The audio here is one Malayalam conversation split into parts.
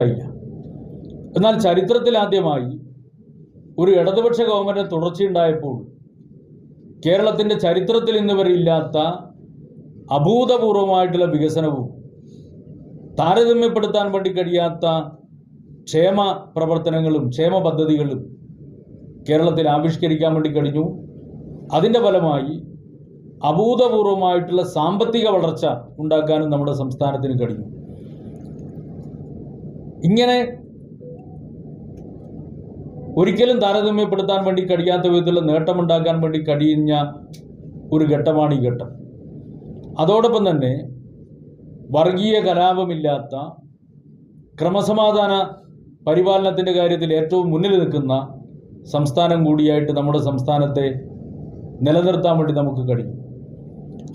ഇല്ല എന്നാൽ ചരിത്രത്തിൽ ആദ്യമായി ഒരു ഇടതുപക്ഷ ഗവൺമെന്റ് തുടർച്ചയുണ്ടായപ്പോൾ കേരളത്തിന്റെ ചരിത്രത്തിൽ ഇന്ന് വരെ ഇല്ലാത്ത അഭൂതപൂർവമായിട്ടുള്ള വികസനവും താരതമ്യപ്പെടുത്താൻ വേണ്ടി കഴിയാത്ത ക്ഷേമ പ്രവർത്തനങ്ങളും ക്ഷേമ പദ്ധതികളും കേരളത്തിൽ ആവിഷ്കരിക്കാൻ വേണ്ടി കഴിഞ്ഞു. അതിന്റെ ഫലമായി അഭൂതപൂർവമായിട്ടുള്ള സാമ്പത്തിക വളർച്ച ഉണ്ടാക്കാനും നമ്മുടെ സംസ്ഥാനത്തിന് കഴിഞ്ഞു. ഇങ്ങനെ ഒരിക്കലും താരതമ്യപ്പെടുത്താൻ വേണ്ടി കഴിയാത്ത വിധത്തിലുള്ള നേട്ടമുണ്ടാക്കാൻ വേണ്ടി കഴിയുന്ന ഒരു ഘട്ടമാണ് ഈ ഘട്ടം. അതോടൊപ്പം തന്നെ വർഗീയ കലാപമില്ലാത്ത ക്രമസമാധാന പരിപാലനത്തിന്റെ കാര്യത്തിൽ ഏറ്റവും മുന്നിൽ നിൽക്കുന്ന സംസ്ഥാനം കൂടിയായിട്ട് നമ്മുടെ സംസ്ഥാനത്തെ നിലനിർത്താൻ വേണ്ടി നമുക്ക് കഴിയും.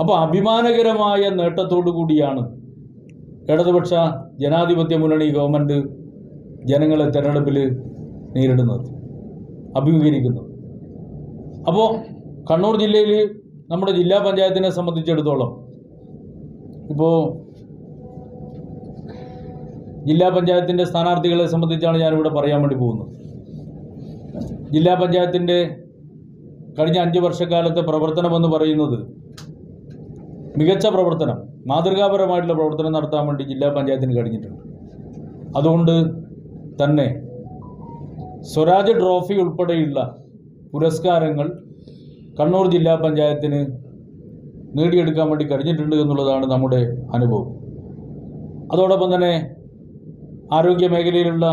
അപ്പോൾ അഭിമാനകരമായ നേട്ടത്തോടു കൂടിയാണ് ഇടതുപക്ഷ ജനാധിപത്യ മുന്നണി ഗവൺമെന്റ് ജനങ്ങളെ തെരഞ്ഞെടുപ്പിൽ നേരിടുന്നത് അഭിമുഖീകരിക്കുന്നത് അപ്പോൾ കണ്ണൂർ ജില്ലയിൽ നമ്മുടെ ജില്ലാ പഞ്ചായത്തിനെ സംബന്ധിച്ചിടത്തോളം ഇപ്പോൾ ജില്ലാ പഞ്ചായത്തിന്റെ സ്ഥാനാർത്ഥികളെ സംബന്ധിച്ചാണ് ഞാനിവിടെ പറയാൻ വേണ്ടി പോകുന്നത്. ജില്ലാ പഞ്ചായത്തിന്റെ കഴിഞ്ഞ അഞ്ച് വർഷക്കാലത്തെ പ്രവർത്തനമെന്ന് പറയുന്നത് മികച്ച പ്രവർത്തനം മാതൃകാപരമായിട്ടുള്ള പ്രവർത്തനം നടത്താൻ വേണ്ടി ജില്ലാ പഞ്ചായത്തിന് കഴിഞ്ഞിട്ടുണ്ട്. അതുകൊണ്ട് തന്നെ സ്വരാജ് ട്രോഫി ഉൾപ്പെടെയുള്ള പുരസ്കാരങ്ങൾ കണ്ണൂർ ജില്ലാ പഞ്ചായത്തിന് നേടിയെടുക്കാൻ വേണ്ടി കഴിഞ്ഞിട്ടുണ്ട് എന്നുള്ളതാണ് നമ്മുടെ അനുഭവം. അതോടൊപ്പം തന്നെ ആരോഗ്യ മേഖലയിലുള്ള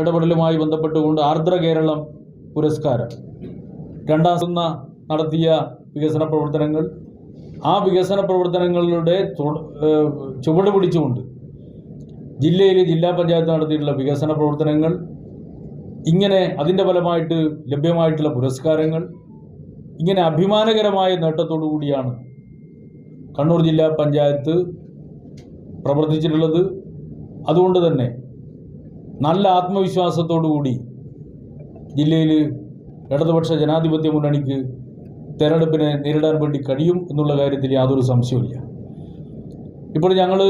ഇടപെടലുമായി ബന്ധപ്പെട്ടുകൊണ്ട് ആർദ്ര കേരളം പുരസ്കാരം. രണ്ടാം നടത്തിയ വികസന പ്രവർത്തനങ്ങൾ ആ വികസന പ്രവർത്തനങ്ങളുടെ ചുവട് പിടിച്ചുകൊണ്ട് ജില്ലയിൽ ജില്ലാ പഞ്ചായത്ത് നടത്തിയിട്ടുള്ള വികസന പ്രവർത്തനങ്ങൾ ഇങ്ങനെ അതിന്റെ ഫലമായിട്ട് ലഭ്യമായിട്ടുള്ള പുരസ്കാരങ്ങൾ ഇങ്ങനെ അഭിമാനകരമായ നേട്ടത്തോടു കൂടിയാണ് കണ്ണൂർ ജില്ലാ പഞ്ചായത്ത് പ്രവർത്തിച്ചിട്ടുള്ളത്. അതുകൊണ്ട് തന്നെ നല്ല ആത്മവിശ്വാസത്തോടു കൂടി ജില്ലയിൽ ഇടതുപക്ഷ ജനാധിപത്യ മുന്നണിക്ക് തെരഞ്ഞെടുപ്പിനെ നേരിടാൻ വേണ്ടി കഴിയും എന്നുള്ള കാര്യത്തിൽ യാതൊരു സംശയവുമില്ല. ഇപ്പോൾ ഞങ്ങൾ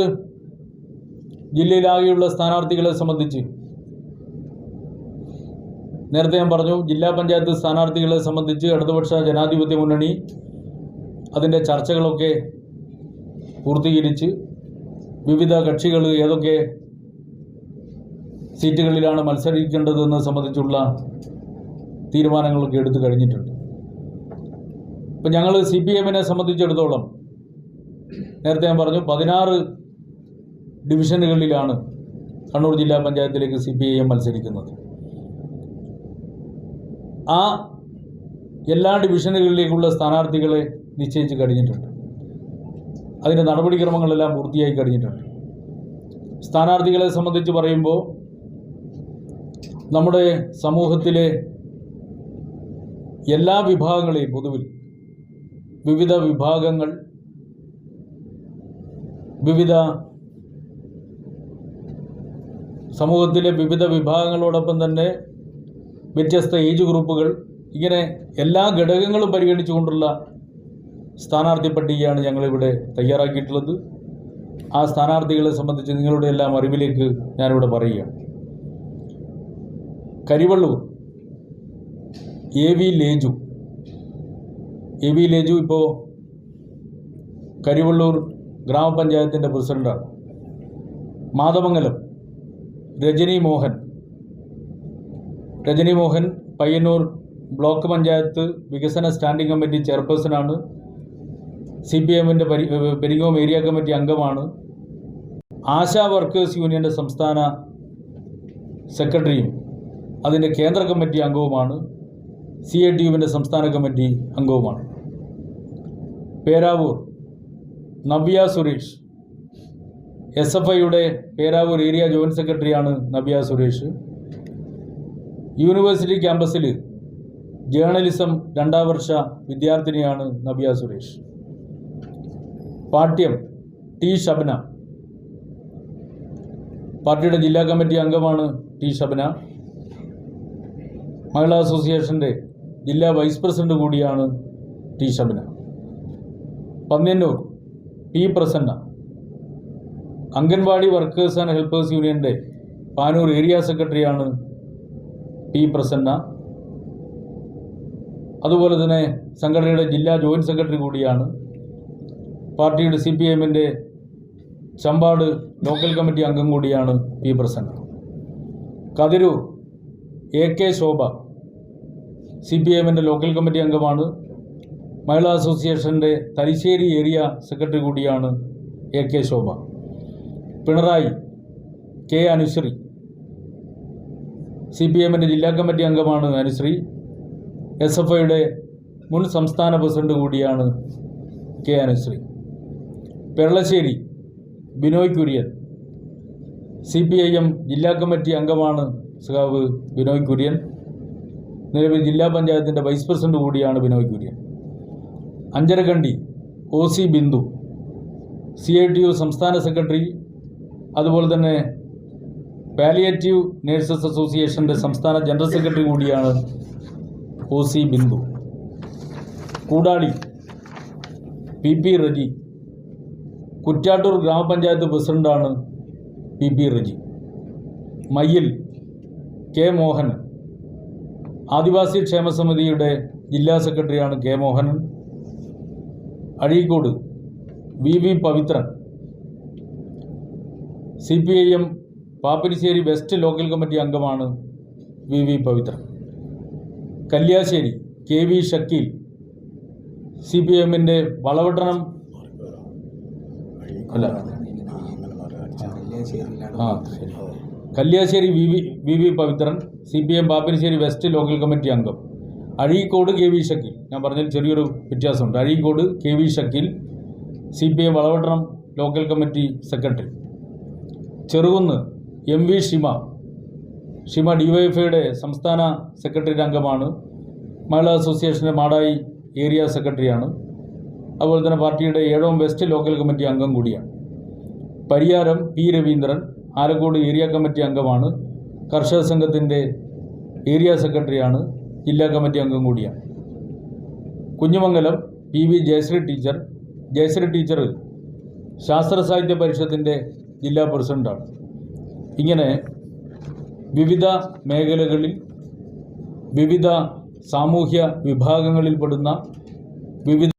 ജില്ലയിലാകെയുള്ള സ്ഥാനാർത്ഥികളെ സംബന്ധിച്ച് നേരത്തെ ഞാൻ പറഞ്ഞു ജില്ലാ പഞ്ചായത്ത് സ്ഥാനാർത്ഥികളെ സംബന്ധിച്ച് ഇടതുപക്ഷ ജനാധിപത്യ മുന്നണി അതിന്റെ ചർച്ചകളൊക്കെ പൂർത്തീകരിച്ച് വിവിധ കക്ഷികൾ ഏതൊക്കെ സീറ്റുകളിലാണ് മത്സരിക്കേണ്ടതെന്ന് സംബന്ധിച്ചുള്ള തീരുമാനങ്ങളൊക്കെ എടുത്തു കഴിഞ്ഞിട്ടുണ്ട്. ഇപ്പം ഞങ്ങൾ സി പി എമ്മിനെ സംബന്ധിച്ചിടത്തോളം നേരത്തെ ഞാൻ പറഞ്ഞു പതിനാറ് ഡിവിഷനുകളിലാണ് കണ്ണൂർ ജില്ലാ പഞ്ചായത്തിലേക്ക് സി പി ഐ എം മത്സരിക്കുന്നത്. ആ എല്ലാ ഡിവിഷനുകളിലേക്കുള്ള സ്ഥാനാർത്ഥികളെ നിശ്ചയിച്ച് കഴിഞ്ഞിട്ടുണ്ട്. അതിന്റെ നടപടിക്രമങ്ങളെല്ലാം പൂർത്തിയായി കഴിഞ്ഞിട്ടുണ്ട്. സ്ഥാനാർത്ഥികളെ സംബന്ധിച്ച് പറയുമ്പോൾ നമ്മുടെ സമൂഹത്തിലെ എല്ലാ വിഭാഗങ്ങളെയും പൊതുവിൽ വിവിധ വിഭാഗങ്ങൾ വിവിധ സമൂഹത്തിലെ വിവിധ വിഭാഗങ്ങളോടൊപ്പം തന്നെ വ്യത്യസ്ത ഏജ് ഗ്രൂപ്പുകൾ ഇങ്ങനെ എല്ലാ ഘടകങ്ങളും പരിഗണിച്ചുകൊണ്ടുള്ള സ്ഥാനാർത്ഥി പട്ടികയാണ് ഞങ്ങളിവിടെ തയ്യാറാക്കിയിട്ടുള്ളത്. ആ സ്ഥാനാർത്ഥികളെ സംബന്ധിച്ച് നിങ്ങളുടെ എല്ലാം അറിവിലേക്ക് ഞാനിവിടെ പറയുകയാണ്. Karivellur A V Leju A V Leju ഇപ്പോൾ കരിവള്ളൂർ ഗ്രാമപഞ്ചായത്തിന്റെ പ്രസിഡന്റാണ് മാതമംഗലം രജനി മോഹൻ. രജനി മോഹൻ പയ്യന്നൂർ ബ്ലോക്ക് പഞ്ചായത്ത് വികസന സ്റ്റാൻഡിംഗ് കമ്മിറ്റി ചെയർപേഴ്സണാണ്. സി പി എമ്മിന്റെ പരി പെരിങ്ങോം ഏരിയ കമ്മിറ്റി അംഗമാണ്. ആശാ വർക്കേഴ്സ് യൂണിയന്റെ സംസ്ഥാന സെക്രട്ടറിയും അതിന്റെ കേന്ദ്ര കമ്മിറ്റി അംഗവുമാണ്. സി എ ടി യുവിന്റെ സംസ്ഥാന കമ്മിറ്റി അംഗവുമാണ്. പേരാവൂർ. നബിയ സുരേഷ്. എസ് എഫ് ഐയുടെ പേരാവൂർ ഏരിയ ജോയിന്റ് സെക്രട്ടറിയാണ് നവ്യ സുരേഷ്. യൂണിവേഴ്സിറ്റി ക്യാമ്പസിൽ ജേർണലിസം രണ്ടാം വർഷ വിദ്യാർത്ഥിനിയാണ് നബിയ സുരേഷ്. പാഠ്യം ടി ഷബ്ന പാർട്ടിയുടെ ജില്ലാ കമ്മിറ്റി അംഗമാണ് ടി ഷബ്ന മഹിളാ അസോസിയേഷന്റെ ജില്ലാ വൈസ് പ്രസിഡന്റ് കൂടിയാണ് T Shabna Panniyannur P Prasanna anganwadi workers and helpers യൂണിയന്റെ പാനൂർ ഏരിയ സെക്രട്ടറിയാണ് പി പ്രസന്ന. അതുപോലെ തന്നെ സംഘടനയുടെ ജില്ലാ ജോയിന്റ് സെക്രട്ടറി കൂടിയാണ് പാർട്ടിയുടെ സി പി എമ്മിന്റെ ചമ്പാട് ലോക്കൽ കമ്മിറ്റി അംഗം കൂടിയാണ് P Prasanna. Kathirur A K Shobha C P എമ്മിന്റെ ലോക്കൽ കമ്മിറ്റി അംഗമാണ് മഹിളാ അസോസിയേഷന്റെ തലശ്ശേരി ഏരിയ സെക്രട്ടറി കൂടിയാണ് A K Shobha. Pinarayi K Anushree. C P എമ്മിന്റെ ജില്ലാ കമ്മിറ്റി അംഗമാണ് അനുശ്രീ. എസ് എഫ് ഐയുടെ മുൻ സംസ്ഥാന പ്രസിഡന്റ് കൂടിയാണ് K Anushree. Peralassery Binoy Kurian. C P I M ജില്ലാ കമ്മിറ്റി അംഗമാണ് സഖാവ് ബിനോയ് കുര്യൻ. നിലവിൽ ജില്ലാ പഞ്ചായത്തിന്റെ വൈസ് പ്രസിഡന്റ് കൂടിയാണ് Binoy Kurian. Anjarakandy O C Bindu C I T U സംസ്ഥാന സെക്രട്ടറി അതുപോലെ തന്നെ പാലിയേറ്റീവ് നേഴ്സസ് അസോസിയേഷന്റെ സംസ്ഥാന ജനറൽ സെക്രട്ടറി കൂടിയാണ് O C Bindu. Koodali P P Reji Kuttattoor ഗ്രാമപഞ്ചായത്ത് പ്രസിഡന്റാണ് P P Reji. Mayyil K Mohanan Adivasi ക്ഷേമ സമിതിയുടെ ജില്ലാ സെക്രട്ടറിയാണ് K Mohanan. Azhikode V V Pavithran. C P I M Pappinissery west local committee അംഗമാണ് V V Pavithran. Kalliasseri K V Shakeel. C P എമ്മിന്റെ വളവട്ടണം അല്ല Kalliasseri V V V V Pavithran C P M Pappinissery west local committee അംഗം. Azhikode K V Shakeel. ഞാൻ പറഞ്ഞതിൽ ചെറിയൊരു വ്യത്യാസമുണ്ട്. Azhikode K V Shakeel C P I Valapattanam local committee secretary. Cherukunnu M V Shima Shima ഡിവൈഎഫ്ഐയുടെ സംസ്ഥാന സെക്രട്ടറി അംഗമാണ്. മഹിളാ അസോസിയേഷന്റെ മാടായി ഏരിയ സെക്രട്ടറിയാണ്. അതുപോലെ തന്നെ പാർട്ടിയുടെ ഏഴോം വെസ്റ്റ് ലോക്കൽ കമ്മിറ്റി അംഗം കൂടിയാണ്. Pariyaram P Raveendran Alakode area committee അംഗമാണ്. കർഷക സംഘത്തിന്റെ ഏരിയ സെക്രട്ടറിയാണ്. ജില്ലാ കമ്മിറ്റി അംഗം കൂടിയാണ്. Kunhimangalam P V Jayashree teacher Jayashree teacher Sasthra Sahithya പരിഷത്തിന്റെ ജില്ലാ പ്രസിഡന്റാണ് ഇങ്ങനെ വിവിധ മേഖലകളിൽ വിവിധ സാമൂഹ്യ വിഭാഗങ്ങളിൽപ്പെടുന്ന വിവിധ